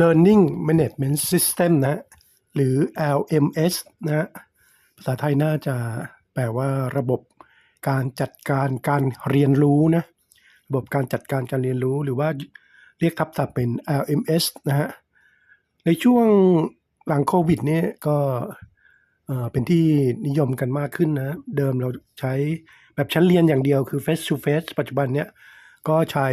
Learning Management System นะ หรือ LMS นะ ภาษาไทยน่าจะแปลว่าระบบการจัดการการเรียนรู้นะ ระบบการจัดการการเรียนรู้หรือว่าเรียกทับศัพท์เป็น LMS นะฮะ ในช่วงหลังโควิดเนี่ยก็เป็นที่นิยมกันมากขึ้นนะ เดิมเราใช้แบบชั้นเรียนอย่างเดียวคือ face to face ปัจจุบันเนี่ยก็ใช้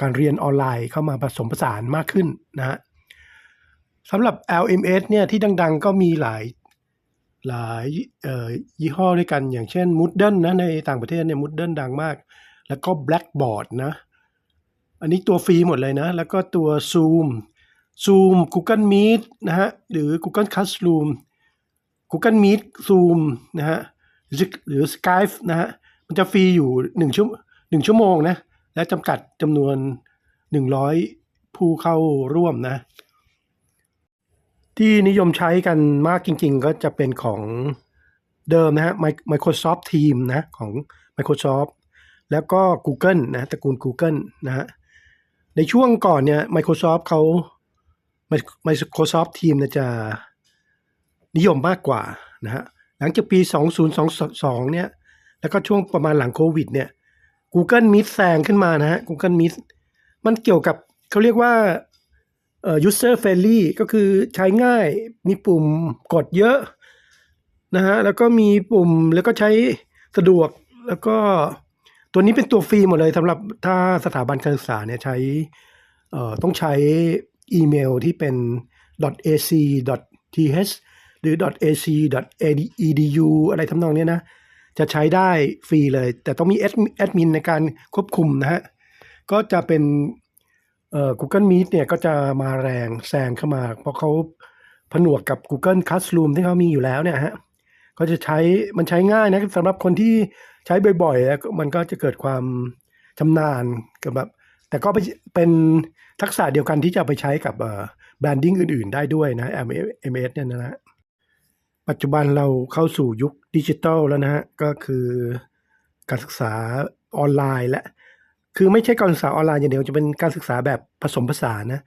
การเรียนออนไลน์เข้ามาผสมผสานมากขึ้นนะฮะสำหรับ LMS เนี่ยที่ดังๆก็มีหลายหลายยี่ห้อด้วยกันอย่างเช่น Moodle นะในต่างประเทศเนี่ย Moodle ดังมาก แล้วก็ Blackboard นะอันนี้ตัวฟรีหมดเลยนะ แล้วก็ตัว Zoom Zoom Google Meet นะฮะหรือ Google Classroom Google Meet Zoom นะฮะหรือ Skype นะฮะมันจะฟรีอยู่หนึ่งชั่วหนึ่งชั่วโมงนะ และจำกัดจำนวน 100 ผู้เข้าร่วมนะ ที่นิยมใช้กันมากจริงๆ ก็จะเป็นของเดิมนะฮะ Microsoft Team นะของ Microsoft แล้วก็ Google นะตระกูล Google นะฮะ ในช่วงก่อนเนี่ย Microsoft เขา Microsoft Team นะจะนิยมมากกว่านะฮะ หลังจากปี 2022 เนี่ย แล้วก็ช่วงประมาณหลังโควิดเนี่ย Google Meet แซงขึ้นมานะฮะ Google Meet มันเกี่ยวกับเขาเรียกว่าเอ่อ user friendly ก็คือใช้ง่ายมีปุ่มกดเยอะนะฮะแล้วก็มีปุ่มแล้วก็ใช้สะดวกแล้วก็ตัวนี้เป็นตัวฟรีหมดเลยสำหรับถ้าสถาบันการศึกษาเนี่ยใช้เอ่อต้องใช้อีเมลที่เป็น .ac.th หรือ .ac.edu อะไรทำนองเนี้ยนะ จะใช้ได้ฟรีเลย แต่ต้องมีแอดมินในการควบคุมนะฮะ ก็จะเป็นเอ่อ Google Meet เนี่ยก็จะมาแรงแซงเข้ามา เพราะเขาผนวกกับ Google Classroom ที่เขามีอยู่แล้วเนี่ยฮะก็จะใช้มันใช้ง่ายนะสำหรับคนที่ใช้บ่อยๆแล้วมันก็จะเกิดความชำนาญกับแบบแต่ก็เป็นทักษะเดียวกันที่จะไปใช้กับแบรนดิ้งอื่นๆ ได้ด้วยนะ MS เนี่ยนะฮะ ปัจจุบันเราเข้าสู่ยุคดิจิทัลแล้วนะฮะ ก็คือการศึกษาออนไลน์และ คือไม่ใช่การศึกษาออนไลน์อย่างเดียวจะเป็นการศึกษาแบบผสมผสานนะ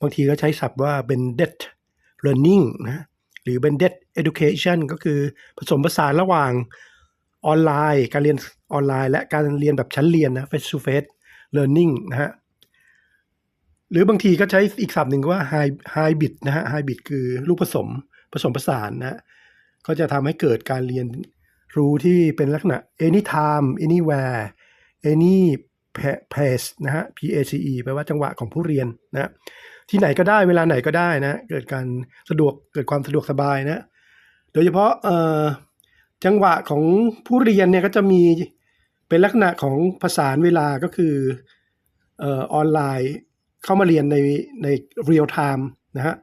บางทีก็ใช้ศัพท์ว่าเป็น dead learning นะหรือเป็น dead education ก็คือผสมผสานระหว่างออนไลน์ การเรียนออนไลน์ และการเรียนแบบชั้นเรียนนะ face to face learning นะฮะหรือบางทีก็ใช้อีกศัพท์หนึ่งว่า hy- hybrid นะฮะ hybrid คือลูกผสมผสมผสานนะฮะ ก็จะทำให้เกิดการเรียนรู้ที่เป็นลักษณะ anytime anywhere any pa- pace นะฮะ PACE แปลว่าจังหวะของผู้เรียนนะที่ไหนก็ได้เวลาไหนก็ได้นะ เกิดการสะดวกเกิดความสะดวกสบายนะ โดยเฉพาะเอ่อจังหวะของผู้เรียนเนี่ยก็จะมีเป็นลักษณะของผสานเวลาก็คือเอ่อออนไลน์เข้ามาเรียนในในเรียลไทม์นะฮะ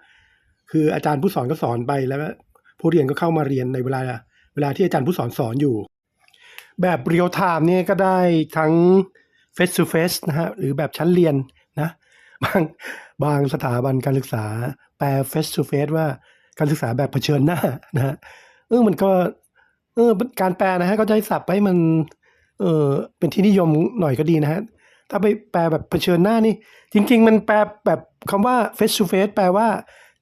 คืออาจารย์ผู้สอนก็สอนไปแล้ว ผู้เรียนก็เข้ามาเรียนในเวลาเวลาที่อาจารย์ผู้สอนสอนอยู่ แบบเรียลไทม์เนี่ยก็ได้ทั้ง face to face นะฮะหรือแบบชั้นเรียนนะบางบางสถาบันการศึกษา แปล face to face ว่าการศึกษาแบบเผชิญหน้านะฮะเออมันก็เออการแปลนะฮะก็ใช้ศัพท์ให้มันเออเป็นที่นิยมหน่อยก็ดีนะฮะถ้าไปแปลแบบเผชิญหน้านี่ จริง ๆ มันแปลแบบคำว่า face to face แปลว่า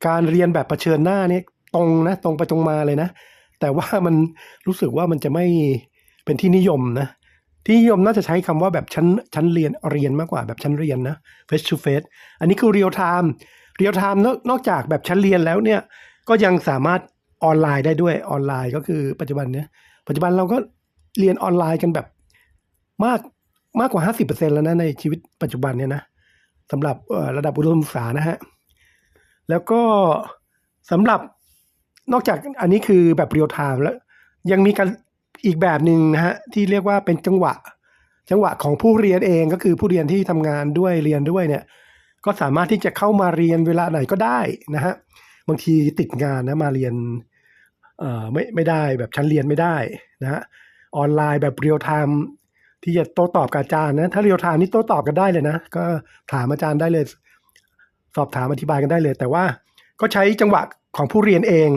การเรียนแบบเผชิญหน้านี่ ตรงนะ ตรงไปตรงมาเลยนะ แต่ว่ามันรู้สึกว่ามันจะไม่เป็นที่นิยมนะ ที่นิยมน่าจะใช้คำว่าแบบชั้นชั้นเรียนเรียนมากกว่าแบบชั้นเรียนนะ face to face อันนี้คือ real time real time นอกนอกจากแบบชั้นเรียนแล้วเนี่ยก็ยังสามารถออนไลน์ได้ด้วยออนไลน์ก็คือปัจจุบันเนี้ยปัจจุบันเราก็เรียนออนไลน์กันแบบมากมากกว่า 50%แล้วนะในชีวิตปัจจุบันเนี่ยนะสำหรับระดับอุดมศึกษานะฮะแล้วก็สำหรับ นอกจากอันนี้คือแบบเรียลไทม์แล้ว ยังมีการอีกแบบหนึ่งนะฮะที่เรียกว่าเป็นจังหวะ จังหวะของผู้เรียนเองก็คือผู้เรียนที่ทำงานด้วยเรียนด้วยเนี่ย ก็สามารถที่จะเข้ามาเรียนเวลาไหนก็ได้นะฮะบางทีติดงานนะมาเรียนเอ่อไม่ไม่ได้แบบชั้นเรียนไม่ได้นะฮะออนไลน์แบบเรียลไทม์ที่จะโต้ตอบกับอาจารย์นะถ้าเรียลไทม์นี่โต้ตอบกันได้เลยนะ ก็ถามอาจารย์ได้เลย สอบถามอธิบายกันได้เลย แต่ว่าก็ใช้จังหวะของผู้เรียนเอง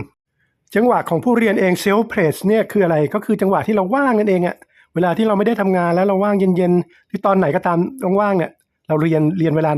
จังหวะของผู้เรียนเองเซลฟ์เพรสเนี่ยคืออะไรก็คือจังหวะที่เราว่างนั่นเองอะเวลาที่เราไม่ได้ทำงานแล้วเราว่างเย็นๆหรือตอนไหนก็ตามว่างๆเนี่ยเราเรียนเรียนเวลา